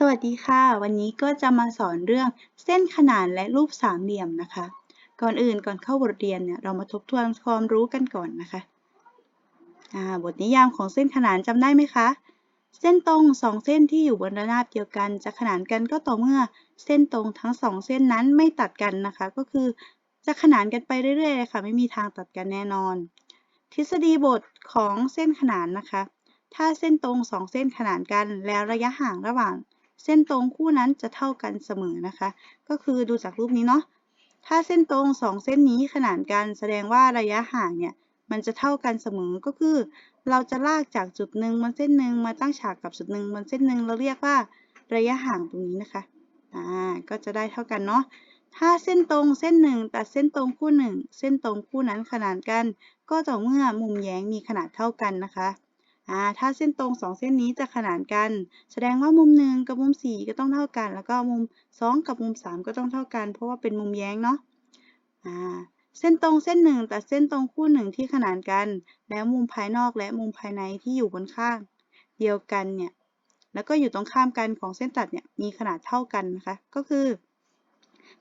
สวัสดีค่ะ วันนี้ก็จะมาสอนเรื่องเส้นขนานและรูปสามเหลี่ยมนะคะ ก่อนอื่นก่อนเข้าบทเรียนเนี่ยเรามาทบทวนความรู้กันก่อนนะคะบทนิยามของเส้นขนานจำได้ไหมคะ เส้นตรงสองเส้นที่อยู่บนระนาบเดียวกันจะขนานกันก็ต่อเมื่อเส้นตรงทั้งสองเส้นนั้นไม่ตัดกันนะคะ ก็คือจะขนานกันไปเรื่อยๆเลยค่ะ ไม่มีทางตัดกันแน่นอน ทฤษฎีบทของเส้นขนานนะคะ ถ้าเส้นตรงสองเส้นขนานกันแล้วระยะห่างระหว่าง เส้นตรงคู่นั้นจะเท่ากันเสมอนะคะ ก็คือดูจากรูปนี้เนาะ ถ้าเส้นตรงสองเส้นนี้ขนานกันแสดงว่าระยะห่างเนี่ยมันจะเท่ากันเสมอ ก็คือ เราจะลากจากจุดหนึ่งบนเส้นหนึ่งมาตั้งฉากกับจุดหนึ่งบนเส้นหนึ่งเราเรียกว่าระยะห่างตรงนี้นะคะ อ่า ก็จะได้เท่ากันเนาะ ถ้าเส้นตรงเส้นหนึ่งตัดเส้นตรงคู่หนึ่งเส้นตรงคู่นั้นขนานกัน ก็ต่อเมื่อมุมแย้งมีขนาดเท่ากันนะคะ อ่าถ้าเส้นตรง 2 เส้นนี้จะขนานกัน แสดงว่ามุม 1 กับมุม 4 ก็ต้องเท่ากัน แล้วก็มุม 2 กับมุม 3 ก็ต้องเท่ากัน เพราะว่าเป็นมุมแย้งเนาะอ่าเส้นตรงเส้นหนึ่งตัดเส้นตรงคู่หนึ่งที่ขนานกัน แล้วมุมภายนอกและมุมภายในที่อยู่บนข้าง เดียวกันเนี่ยแล้วก็อยู่ตรงข้ามกันของเส้นตัดเนี่ยมีขนาดเท่ากันนะคะ ก็คือ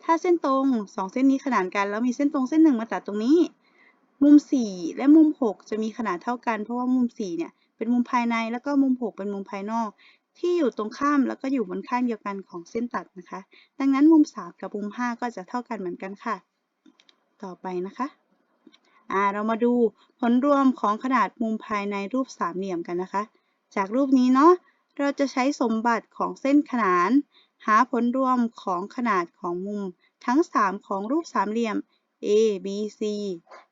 ถ้าเส้นตรง 2 เส้นนี้ขนานกัน แล้วมีเส้นตรงเส้นหนึ่งมาตัดตรงนี้ มุม 4 และมุม 6 จะมีขนาดเท่ากัน เพราะว่ามุม4เนี่ย เป็นมุมภายในแล้วก็มุม 6 เป็นมุมภายนอก ที่อยู่ตรงข้ามแล้วก็อยู่บนข้างเดียวกันของเส้นตัดนะคะ ดังนั้นมุม 3 กับมุม 5 ก็จะเท่ากันเหมือนกันค่ะ ต่อไปนะคะอ่าเรามาดูผลรวมของขนาดมุมภายในรูปสามเหลี่ยมกันนะคะ จากรูปนี้เนาะเราจะใช้สมบัติของเส้นขนาน หาผลรวมของขนาดของมุมทั้ง 3 ของรูปสามเหลี่ยม A B C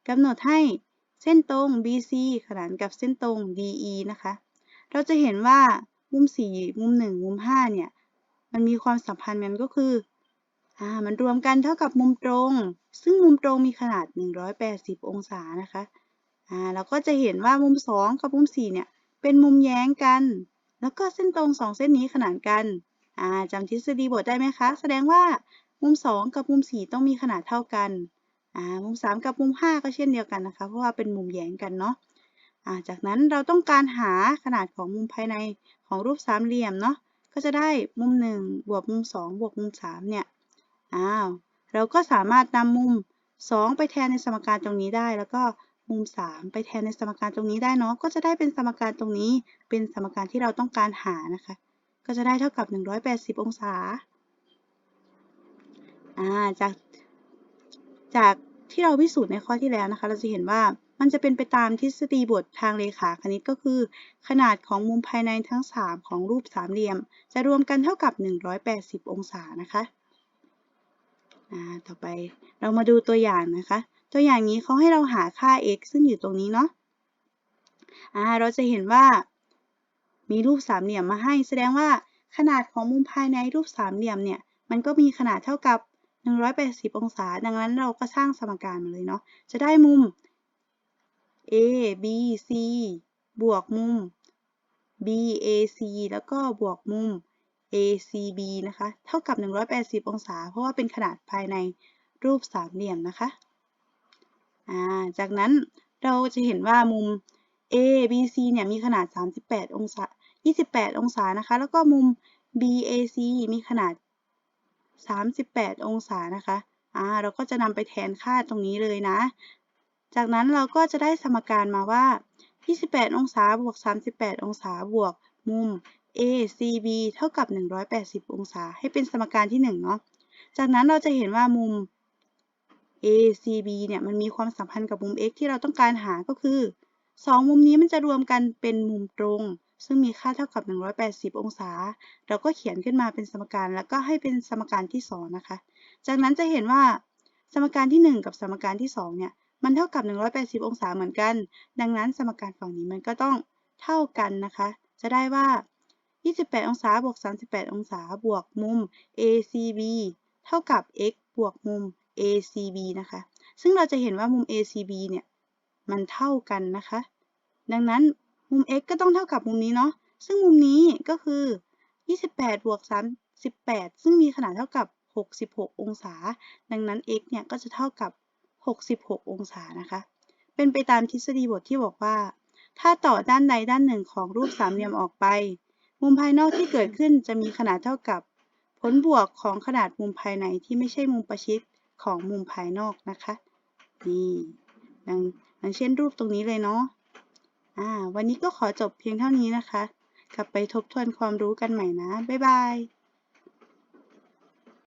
กำหนดให้ เส้นตรง BC ขนานกับเส้นตรง DE นะคะ เราจะเห็นว่ามุม 4 มุม 1 มุม 5 เนี่ย มันมีความสัมพันธ์กันก็คืออ่ามันรวมกันเท่ากับมุมตรง ซึ่งมุมตรงมีขนาด 180 องศานะคะอ่าเราก็จะเห็นว่ามุม 2 กับมุม 4 เนี่ย เป็นมุมแย้งกัน แล้วก็เส้นตรง 2 เส้นนี้ขนานกันอ่าจำทฤษฎีบทได้ไหมคะ แสดงว่ามุม 2 กับมุม 4 ต้องมีขนาดเท่ากัน อ่ามุม 3 กับมุม 5 ก็เช่นเดียวกันนะคะ เพราะว่าเป็นมุมแย้งกันเนาะอ่าจากนั้นเราต้องการหาขนาดของมุมภายในของรูปสามเหลี่ยมเนาะก็จะได้มุม 1 บวกมุม 2 บวกมุม 3 เนี่ยอ้าวเราก็สามารถนำมุม 2 ไปแทนในสมการตรงนี้ได้ แล้วก็มุม 3 ไปแทนในสมการตรงนี้ได้เนาะก็จะได้เป็นสมการตรงนี้ เป็นสมการที่เราต้องการหานะคะ ก็จะได้เท่ากับ 180 องศาอ่าจาก จากที่เราพิสูจน์ในข้อที่แล้วนะคะ เราจะเห็นว่ามันจะเป็นไปตามทฤษฎีบททางเลขาคณิตก็คือ ขนาดของมุมภายในทั้ง 3 ของรูปสามเหลี่ยม จะรวมกันเท่ากับ 180 องศานะคะต่อไปเรามาดูตัวอย่างนะคะ ตัวอย่างนี้เขาให้เราหาค่า x ซึ่งอยู่ตรงนี้เนาะเราจะเห็นว่า มีรูปสามเหลี่ยมมาให้ แสดงว่าขนาดของมุมภายในรูปสามเหลี่ยมเนี่ย มันก็มีขนาดเท่ากับ 180 องศา ดังนั้นเราก็สร้างสมการมาเลยเนาะ จะได้มุม A B C บวกมุม B A C แล้วก็บวกมุม A C B นะคะ เท่ากับ 180 องศา เพราะว่าเป็นขนาดภายในรูปสามเหลี่ยมนะคะจากนั้นเราจะเห็นว่ามุม A B C เนี่ยมีขนาด 38 องศา 28 องศานะคะ แล้วก็มุม B A C มีขนาด 38 องศานะคะ อ่า เราก็จะนำไปแทนค่าตรงนี้เลยนะ จากนั้นเราก็จะได้สมการมาว่า 28 องศาบวก 38 องศาบวกมุม ACB เท่ากับ 180 องศา ให้เป็นสมการที่1เนาะ จากนั้นเราจะเห็นว่ามุม ACB เนี่ยมันมีความสัมพันธ์กับมุม x ที่เราต้องการหาก็คือ 2 มุมนี้มันจะรวมกันเป็นมุมตรง ซึ่งมีค่าเท่ากับ 180 องศา เราก็เขียนขึ้นมาเป็นสมการ แล้วก็ให้เป็นสมการที่ 2 นะคะ จากนั้นจะเห็นว่าสมการที่ 1 กับสมการที่ 2 เนี่ย มันเท่ากับ 180 องศาเหมือนกัน ดังนั้นสมการฝั่งนี้มันก็ต้องเท่ากันนะคะ จะได้ว่า 28 องศาบวก 38 องศาบวกมุม ACB เท่ากับ x บวกมุม ACB นะคะ ซึ่งเราจะเห็นว่ามุม ACB เนี่ย มันเท่ากันนะคะ ดังนั้น มุม x ก็ต้องเท่ากับมุมนี้เนาะ ซึ่งมุมนี้ก็คือ 28 บวก 38 ซึ่งมีขนาดเท่ากับ 66 องศา ดังนั้น x เนี่ยก็จะเท่ากับ 66 องศานะคะ เป็นไปตามทฤษฎีบทที่บอกว่า ถ้าต่อด้านใดด้านหนึ่งของรูปสามเหลี่ยมออกไป มุมภายนอกที่เกิดขึ้นจะมีขนาดเท่ากับ ผลบวกของขนาดมุมภายในที่ไม่ใช่มุมประชิดของมุมภายนอกนะคะ นี่ดังดังเช่นรูปตรงนี้เลยเนาะ อ่า วันนี้ก็ขอจบเพียงเท่านี้นะคะ กลับไปทบทวนความรู้กันใหม่นะ บ๊ายบาย